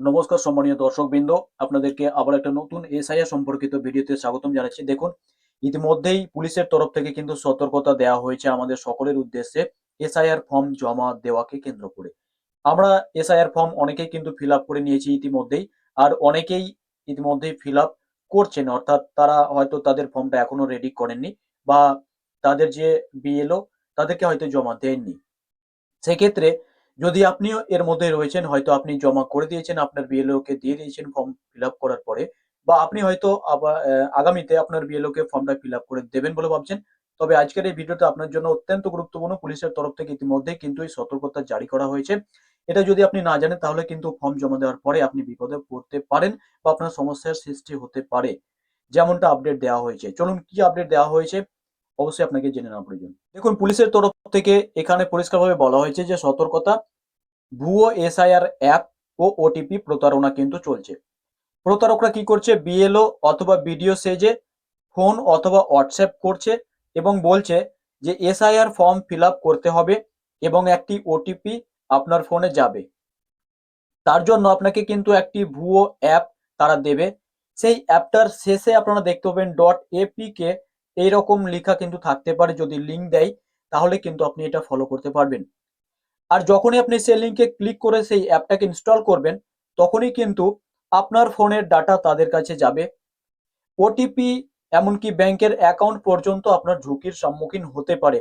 নমস্কার সম্মানীয় দর্শকবৃন্দ, আপনাদেরকে আবার একটা নতুন এসআইআর সম্পর্কিত ভিডিওতে স্বাগতম জানাচ্ছি। দেখুন, ইতিমধ্যেই পুলিশের তরফ থেকে কিন্তু সতর্কতা দেওয়া হয়েছে আমাদের সকলের উদ্দেশ্যে এসআইআর ফর্ম জমা দেওয়াকে কেন্দ্র করে। আমরা এসআইআর ফর্ম অনেকেই কিন্তু ফিল করে নিয়েছি ইতিমধ্যেই, আর অনেকেই ইতিমধ্যেই ফিল করছেন, অর্থাৎ তারা হয়তো তাদের ফর্মটা এখনও রেডি করেননি বা তাদের যে বিএলও তাদেরকে হয়তো জমা দেননি। সেক্ষেত্রে যদি আপনিও এর মধ্যে রয়েছেন, হয়তো আপনি জমা করে দিয়েছেন, আপনার বিএলও কে দিয়ে দিয়েছেন ফর্ম ফিল আপ করার পরে, বা আপনি হয়তো আবার আগামীতে আপনার বিএলও কে ফর্মটা ফিল আপ করে দেবেন বলে ভাবছেন। তবে আজকের এই ভিডিওটা আপনার জন্য অত্যন্ত গুরুত্বপূর্ণ। পুলিশের তরফ থেকে ইতিমধ্যে কিন্তু এই সতর্কতা জারি করা হয়েছে। এটা যদি আপনি না জানেন, তাহলে কিন্তু ফর্ম জমা দেওয়ার পরে আপনি বিপদে পড়তে পারেন বা আপনার সমস্যার সৃষ্টি হতে পারে। যেমনটা আপডেট দেওয়া হয়েছে। চলুন কি আপডেট দেওয়া হয়েছে? অবশ্যই আপনাকে জেনে নেওয়া প্রয়োজন। দেখুন, পুলিশের তরফ থেকে এখানে পরিষ্কারভাবে বলা হয়েছে যে সতর্কতা ভুয়ো এসআইআর অ্যাপ ও ওটিপি প্রতারণা কিন্তু চলছে। প্রতারকরা কি করছে? বিএলও অথবা বিডিও সেজে ফোন অথবা হোয়াটসঅ্যাপ করছে এবং বলছে যে এসআইআর ফর্ম ফিল করতে হবে এবং একটি ওটিপি আপনার ফোনে যাবে। তার জন্য আপনাকে কিন্তু একটি ভুয়ো অ্যাপ তারা দেবে। সেই অ্যাপটার শেষে আপনারা দেখতে পাবেন ডট এপিকে এইরকম লেখা কিন্তু থাকতে পারে। যদি লিঙ্ক দেয়, তাহলে কিন্তু আপনি এটা ফলো করতে পারবেন। আর যখনই আপনি সেই লিঙ্কে ক্লিক করে সেই অ্যাপটাকে ইনস্টল করবেন, তখনই কিন্তু আপনার ফোনের ডাটা তাদের কাছে যাবে। ওটিপি এমনকি ব্যাংকের অ্যাকাউন্ট পর্যন্ত আপনার ঝুঁকির সম্মুখীন হতে পারে,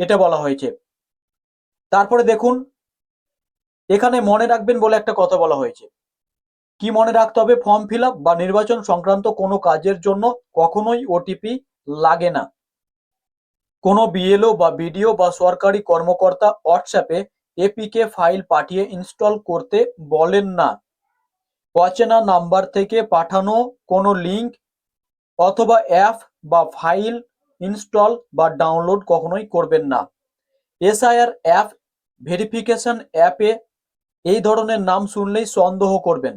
এটা বলা হয়েছে। তারপরে দেখুন, এখানে মনে রাখবেন বলে একটা কথা বলা হয়েছে। কি মনে রাখতে হবে? ফর্ম ফিল বা নির্বাচন সংক্রান্ত কোনো কাজের জন্য কখনোই ওটিপি লাগে না। কোনো বিএলও বা বিডিও বা সরকারি কর্মকর্তা হোয়াটসঅ্যাপে এপিকে ফাইল পাঠিয়ে ইনস্টল করতে বলেন না। অচেনা নাম্বার থেকে পাঠানো কোনো লিংক অথবা অ্যাপ বা ফাইল ইনস্টল বা ডাউনলোড কখনোই করবেন না। এসআইআর অ্যাপ ভেরিফিকেশন অ্যাপে এই ধরনের নাম শুনলেই সন্দেহ করবেন।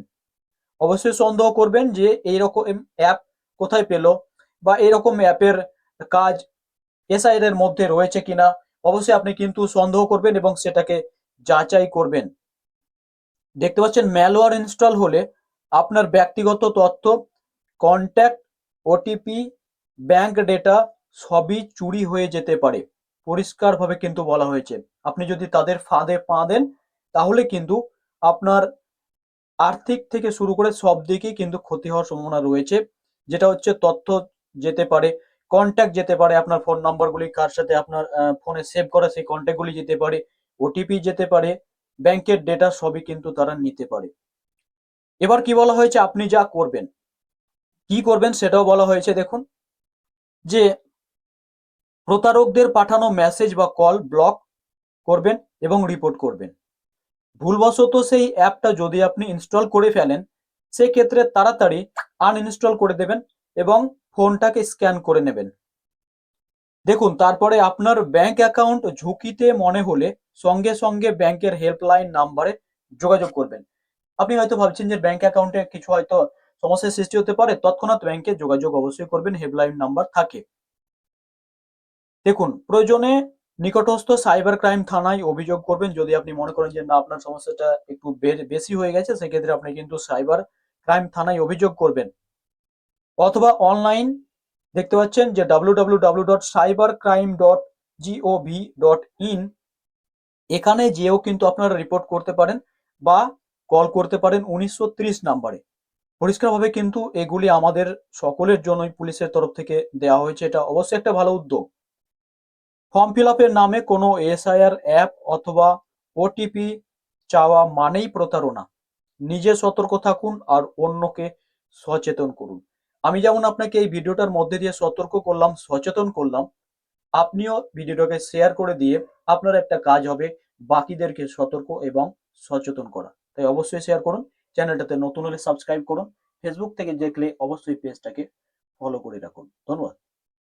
অবশ্যই সন্দেহ করবেন যে এইরকম অ্যাপ কোথায় পেল বা এরকম অ্যাপের কাজ এসআইআর এর মধ্যে রয়েছে কিনা। অবশ্যই আপনি কিন্তু সন্দেহ করবেন এবং সেটাকে যাচাই করবেন। দেখতে পাচ্ছেন ম্যালওয়্যার ইনস্টল হলে আপনার ব্যক্তিগত তথ্য কন্ট্যাক্ট ওটিপি ব্যাংক ডেটা সবই চুরি হয়ে যেতে পারে। পরিষ্কারভাবে কিন্তু বলা হয়েছে। আপনি যদি তাদের ফাঁদে পা দেন, তাহলে কিন্তু আপনার আর্থিক থেকে শুরু করে সব দিকেই কিন্তু ক্ষতি হওয়ার সম্ভাবনা রয়েছে। যেটা হচ্ছে তথ্য যেতে পারে কন্ট্যাক্ট যেতে পারে, আপনার ফোন নাম্বারগুলি কার সাথে আপনার ফোনে সেভ করা সেই কন্ট্যাক্টগুলি যেতে পারে। ওটিপি যেতে পারে, ব্যাংকের ডেটা সবই কিন্তু তারা নিতে পারে। এবার কি বলা হয়েছে? আপনি যা করবেন। কি করবেন সেটাও বলা হয়েছে, দেখুন। যে প্রতারকদের পাঠানো মেসেজ বা কল ব্লক করবেন এবং রিপোর্ট করবেন। ভুলবশত সেই অ্যাপটা যদি আপনি ইনস্টল করে ফেলেন, সেক্ষেত্রে তাড়াতাড়ি আনইনস্টল করে দেবেন এবং ফোনটাকে স্ক্যান করে নেবেন। দেখুন, তারপরে আপনার ব্যাংক অ্যাকাউন্ট ঝুঁকিতে মনে হলে সঙ্গে সঙ্গে ব্যাংকের হেল্পলাইন নাম্বারে যোগাযোগ করবেন। আপনি হয়তো ভাবছেন যে ব্যাংক অ্যাকাউন্টে কিছু হয়তো সমস্যার সৃষ্টি হতে পারে, তৎক্ষণাৎ ব্যাংকে যোগাযোগ অবশ্যই করবেন হেল্পলাইন নাম্বার থাকে। দেখুন, প্রয়োজনে নিকটস্থ সাইবার ক্রাইম থানায় অভিযোগ করবেন, যদি আপনি মনে করেন যে না, আপনার সমস্যাটা একটু বেশি হয়ে গেছে, সেক্ষেত্রে আপনি কিন্তু সাইবার ক্রাইম থানায় অভিযোগ করবেন। অথবা অনলাইন দেখতে পাচ্ছেন যে W dot cyber crime dot G O V dot in এখানে যেও কিন্তু আপনারা রিপোর্ট করতে পারেন বা কল করতে পারেন উনিশশো ত্রিশ নাম্বারে পরিষ্কারভাবে কিন্তু এগুলি আমাদের সকলের জন্যই পুলিশের তরফ থেকে দেওয়া হয়েছে, এটা অবশ্যই একটা ভালো উদ্যোগ। ফর্ম ফিল নামে কোনো এসআইআর অ্যাপ অথবা ওটিপি চাওয়া মানেই প্রতারণা। নিজে সতর্ক থাকুন আর অন্যকে সচেতন করুন। আমি যেমন আপনাকে এই ভিডিওটার মধ্যে দিয়ে সতর্ক করলাম, সচেতন করলাম, আপনিও ভিডিওটাকে শেয়ার করে দিয়ে আপনার একটা কাজ হবে, বাকিদেরকে সতর্ক এবং সচেতন করা। তাই অবশ্যই শেয়ার করুন চ্যানেলটাতে নতুন হলে সাবস্ক্রাইব করুন ফেসবুক থেকে দেখলে অবশ্যই পেজটাকে ফলো করে রাখুন। ধন্যবাদ।